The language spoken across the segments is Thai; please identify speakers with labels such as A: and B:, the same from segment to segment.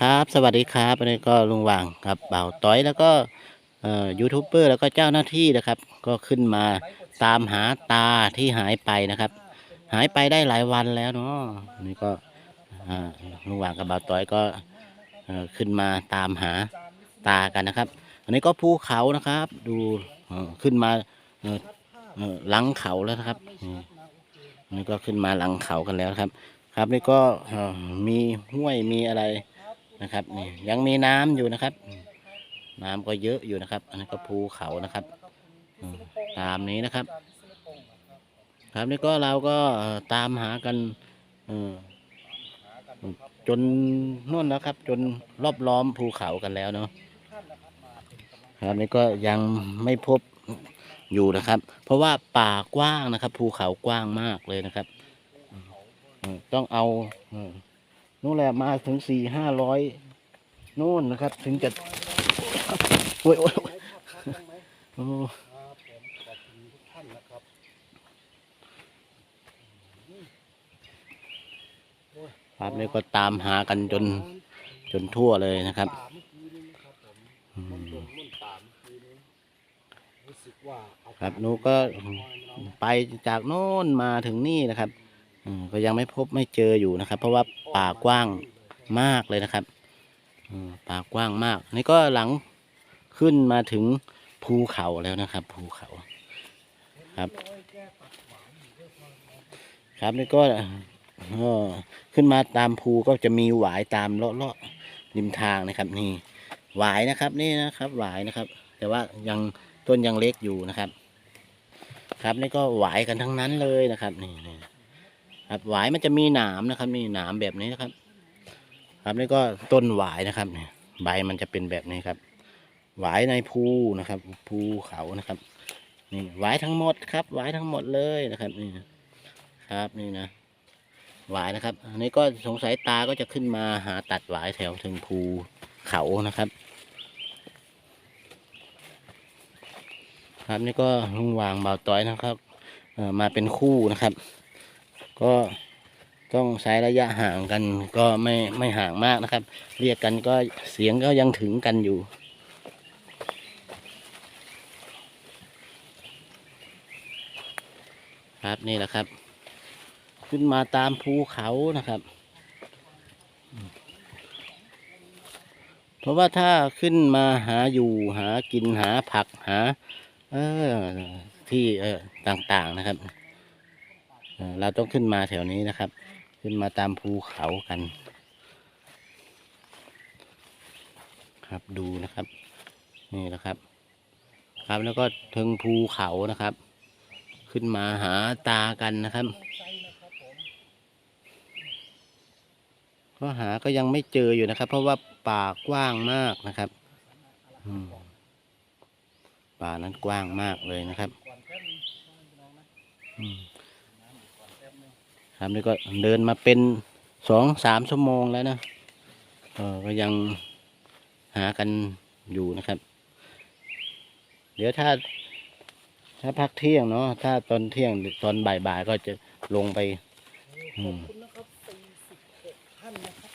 A: ครับ สวัสดีครับอันนี้ก็ลุงว่างครับบ่าวต้อยแล้วก็ยูทูบเบอร์แล้วก็เจ้าหน้าที่นะครับ ก็ขึ้นมาตามหาตาที่หายไปนะครับ หายไปได้หลายวันแล้วเนาะอันนี้ก็ลุงว่างกับบ่าวต้อยก็ขึ้นมาตามหาตากันนะครับ อันนี้ก็ภูเขานะครับ ดูขึ้นมาหลังเขาแล้วนะครับนี่อันนี่ก็ขึ้นมาหลังเขากันแล้วครับ ครับนี่ก็มีห้วยมีอะไร นะครับนี่ยังมีน้ำอยู่นะครับ น้ำก็เยอะอยู่นะครับ อันนี้ก็ภูเขานะครับตามนี้นะครับ ครับนี่ก็เราก็ตามหากันเออจนนู่นแล้วครับ จนรอบล้อมภูเขากันแล้วเนาะครับนี่ก็ยังไม่พบอยู่นะครับ เพราะว่าป่ากว้างนะครับ ภูเขากว้างมากเลยนะครับ ต้องเอาอ่อ นู่นแหละมาถึงสี่ห้าร้อยนู่นนะครับ ถึงจะโอ้ยโอ้ยโอ้ยโอ้ครับนี่ก็ตามหากันจนจนทั่วเลยนะครับอืมครับหนูก็ไปจากโน่นมาถึงนี่นะครับอืม ก็ยังไม่พบไม่เจออยู่นะครับ เพราะว่าป่ากว้างมากเลยนะครับป่ากว้างมาก นี่ก็หลังขึ้นมาถึงภูเขาแล้วนะครับ ภูเขาครับ ครับนี่ก็ขึ้นมาตามภูก็จะมีหวายตามเลาะเลาะริมทางนะครับ นี่หวายนะครับ นี่นะครับ หวายนะครับ แต่ว่ายังต้นยังเล็กอยู่นะครับ ครับนี่ก็หวายกันทั้งนั้นเลยนะครับ นี่ ครับหวายมันจะมีหนามนะครับมีหนามแบบนี้นะครับ ครับนี่ก็ต้นหวายนะครับเนี่ยใบมันจะเป็นแบบนี้ครับ หวายในภูนะครับ ภูเขานะครับนี่หวายทั้งหมดครับหวายทั้งหมดเลยนะครับนี่ครับนี่นะหวายนะครับ อันนี้ก็สงสัยตาก็จะขึ้นมาหาตัดหวายแถวถึงภูเขานะครับ ครับนี่ก็ลุงวางเบาต้อยนะครับเอ่อมาเป็นคู่นะครับ ก็ต้องใช้ระยะห่างกันก็ไม่ไม่ห่างมากนะครับ เรียกกันก็เสียงก็ยังถึงกันอยู่ ครับนี่แหละครับ ขึ้นมาตามภูเขานะครับ เพราะว่าถ้าขึ้นมาหาอยู่หากินหาผักหา เออที่เออต่างๆนะครับ เราต้องขึ้นมาแถวนี้นะครับ ขึ้นมาตามภูเขากัน ครับดูนะครับ นี่นะครับ ครับแล้วก็ถึงภูเขานะครับ ขึ้นมาหาตากันนะครับ ก็หาก็ยังไม่เจออยู่นะครับ เพราะว่าป่ากว้างมากนะครับป่านั้นกว้างมากเลยนะครับ อืม ครับนี่ก็เดินมาเป็นสองสามชั่วโมงแล้วนะเออก็ยังหากันอยู่นะครับ เดี๋ยวถ้า ถ้าพักเที่ยงเนาะถ้าตอนเที่ยงหรือตอนบ่ายๆก็จะลงไปอืม
B: ขอบคุณนะครับ46ท่านนะครับ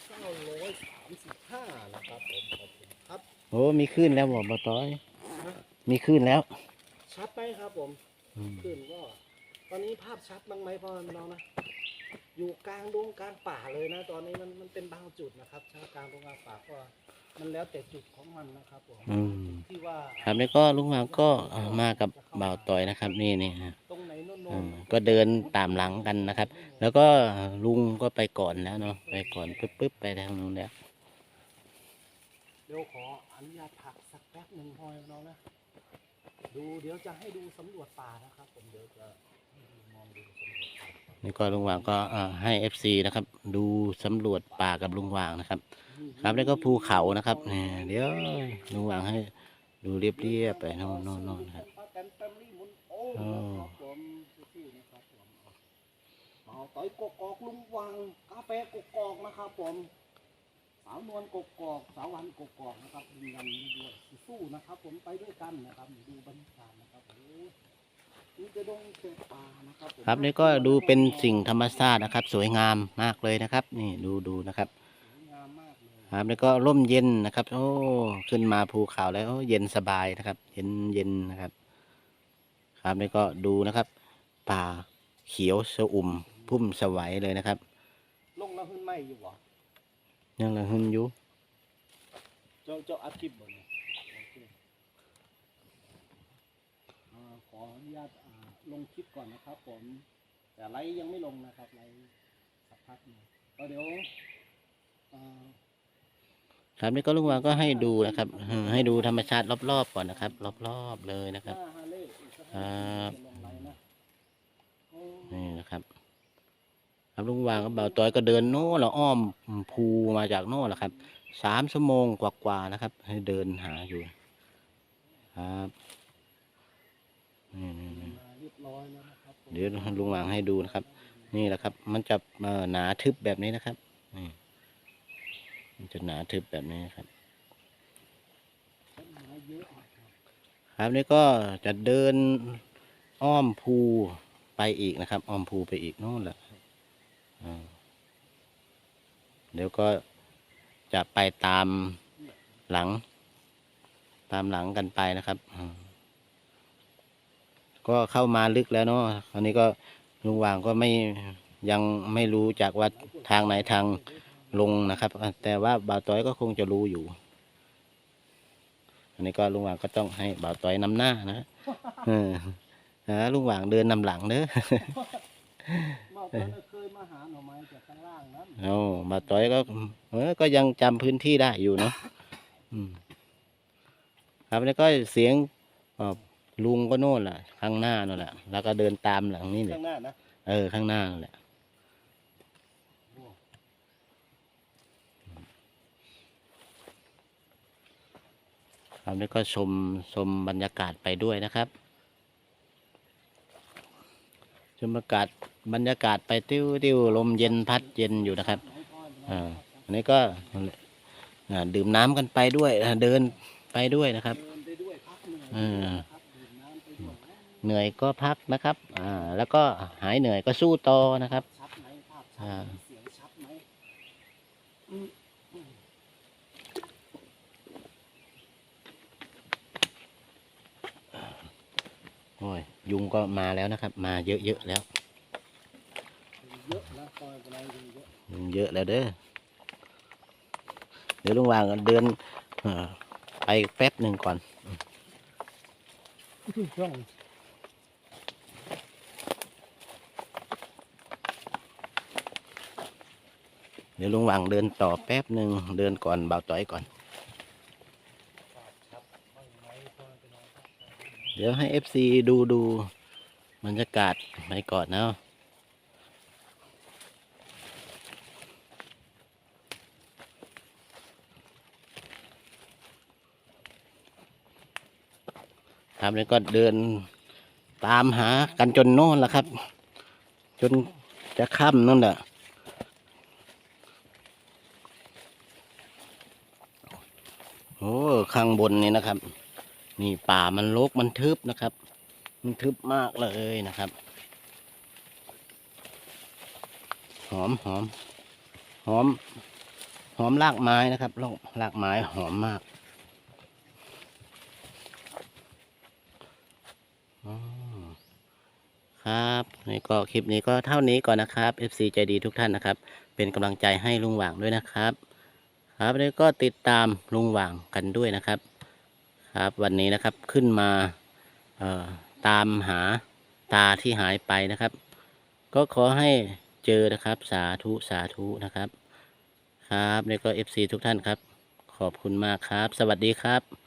B: 935นะครับผมขอบคุณครับ
A: โอ้มีขึ้นแล้วบอกบอต้อย มีขึ้นแล้ว
B: ชัดไหมครับผม
A: อืม
B: ขึ้นก็ ตอนนี้ภาพชัดบ้างไหมพ่อน้องนะ อยู่กลางดงกลางป่าเลยนะ ตอนนี้มันมันเป็นบางจุดนะครับชากลางดงกลางป่าก็มันแล้วแต่จุดของมันนะครับผม
A: อืม
B: ที่ว่า
A: ครับแล้วก็ลุงหวางก็เอ่อมากับบ่าวต่อยนะครับ นี่นี่ฮะ
B: ตรงไหนโน่น
A: อืม
B: ๆ
A: ก็เดินตามหลังกันนะครับ แล้วก็ลุงก็ไปก่อนแล้วเนาะไปก่อนปึ๊บปึ๊บไปทางนู้นแล้ว
B: เดี๋ยวขออนุญาตพักสักแป๊บหนึ่งพ่อน้องนะดูเดี๋ยวจะให้ดูสำรวจป่านะครับ ผมเดี๋ยวจะ
A: นี่ก็ลุงหวางก็ให้เอฟซีนะครับ ดูสำรวจป่ากับลุงหวางนะครับ ครับแล้วก็ภูเขานะครับเดี๋ยวลุงหวางให้ดูเรียบๆไปโน่นโน่นโน่นครับ
B: ป้าแตนแฟมิลี่หมุนอ้
A: โอ้
B: นอๆนครับเมาต่อยกกอกลุงวังกาแฟกกอกนะครับผมสาวนวลกกอกสาววันกกอกนะครับยืนยันด้วยสู้นะครับ ผมไปด้วยกันนะครับดูบรรยากาศนะครับ ครับผม
A: ครับนี่ก็ดูเป็นสิ่งธรรมชาตินะครับ สวยงามมากเลยนะครับ นี่ดูดูนะครับ
B: สวยงามมากเลย
A: ครับแล้วก็ร่มเย็นนะครับ โอ้ขึ้นมาภูเขาแล้วโอ้เย็นสบายนะครับ เย็นเย็นนะครับ ครับแล้วก็ดูนะครับ ป่าเขียวสะอุ่มพุ่มสวัยเลยนะครับ
B: ลงแล้วขึ้นไม่อยู่หรอ
A: ยังละหึนอยู่
B: เจ้าเจ้าอัดคลิปบ่เนี่ยโอเคอ่าขออนุญาตอ่า ลงคลิปก่อนนะครับ ผม แต่ไลฟ์ยังไม่ลงนะครับไลฟ์สักพักหนึงก็เดี๋ยวอ่า
A: ครับนี่ก็ลุงวางก็ให้ดูนะครับอืมให้ดูธรรมชาติรอบๆก่อนนะครับ รอบๆเลยนะครับ
B: หน้าฮาเล่อีกสัก
A: ครั
B: ห้า
A: บ
B: จะลงไลฟ์นะโอ้
A: นี่นะครับ ครับลุงวางกับเบาต้อยก็เดินโน่นเราอ้อมภูมาจากโน่นแหละครับสามชั่วโมงกว่าๆนะครับ ให้เดินหาอยู่ ครับนี่ๆ
B: มา เดี๋
A: ยวลุงวางให้ดูนะครับ นี่แหละครับ มันจะหนาทึบแบบนี้นะครับนี่มันจะหนาทึบแบบนี้ครับ
B: ครับ
A: นี่ก็จะเดินอ้อมภูไปอีกนะครับ อ้อมภูไปอีกโน่นแหละเดี๋ยวก็จะไปตามหลัง ตามหลังกันไปนะครับอืม ก็เข้ามาลึกแล้วเนาะคราวนี้ก็ลุงวางก็ไม่ยังไม่รู้จากว่าทางไหนทางลงนะครับ แต่ว่าบ่าวต้อยก็คงจะรู้อยู่ อันนี้ก็ลุงหว่างก็ต้องให้บ่าวต้อยนำหน้านะเออนะลุงหว่างเดินนำหลังเด้อ
B: เมื่อตอนเคยมาหาหน่อไม้จากข้างล่างนั้น
A: เอาบ่าวต้อยก็เออก็ยังจำพื้นที่ได้อยู่เนาะอืมครับแล้วก็เสียงอ่า ลุงก็โน่นแหละข้างหน้านั่นแหละแล้วก็เดินตามหลังนี่แหละ
B: ข้างหน้านะ
A: เออข้างหน้านั่นแหละ
B: โอ้
A: ครับแล้วก็ชมชมบรรยากาศไปด้วยนะครับชมบรรยากาศบรรยากาศไปติ้วติ้วลมเย็นพัดเย็นอยู่นะครับ
B: ไหนพ่อ
A: อ่าอันนี้ก็อ่าดื่มน้ำกันไปด้วยอ่าเดินไปด้วยนะครับ
B: เดินไปด้วยพักเหนื่อย
A: เหนื่อยก็พักนะครับอ่าแล้วก็หายเหนื่อยก็สู้ต่อนะครับ
B: ชัดไหมภาพชั
A: อ่า
B: ดไหมเสียงชัดไหมอืมอืม
A: โอ้ยยุงก็มาแล้วนะครับ มาเยอะๆแล้ว
B: เยอะนะซอยอะไรเยอะ
A: ยุงเยอะแล้วเด้อเดี๋ยวลุงวางเดินเอ่อไปแป๊บหนึ่งก่อน
B: ช่อง
A: ดี๋ยวลุงวางเดินต่อแป๊บหนึ่งเดินก่อนเบาต่อยก่อน
B: เดี๋
A: ยวให้เอฟซีดูดูบรรยากาศไปก่อนเนาะครับแล้วก็เดินตามหากันจนโน่นแหละครับ จนจะค่ำนั่นแหละ โอ้ข้างบนนี่นะครับ นี่ป่ามันรกมันทึบนะครับ มันทึบมากเลยนะครับ หอมหอมหอม หอมรากไม้นะครับรากรากไม้หอมมากอ๋อครับนี่ก็คลิปนี้ก็เท่านี้ก่อนนะครับ FC ใจดีทุกท่านนะครับ เป็นกำลังใจให้ลุงหว่างด้วยนะครับ ครับแล้วก็ติดตามลุงหว่างกันด้วยนะครับ ครับวันนี้นะครับขึ้นมาตามหาตาที่หายไปนะครับ ก็ขอให้เจอนะครับสาธุสาธุนะครับ ครับแล้วก็เอฟซีทุกท่านครับ ขอบคุณมากครับ สวัสดีครับ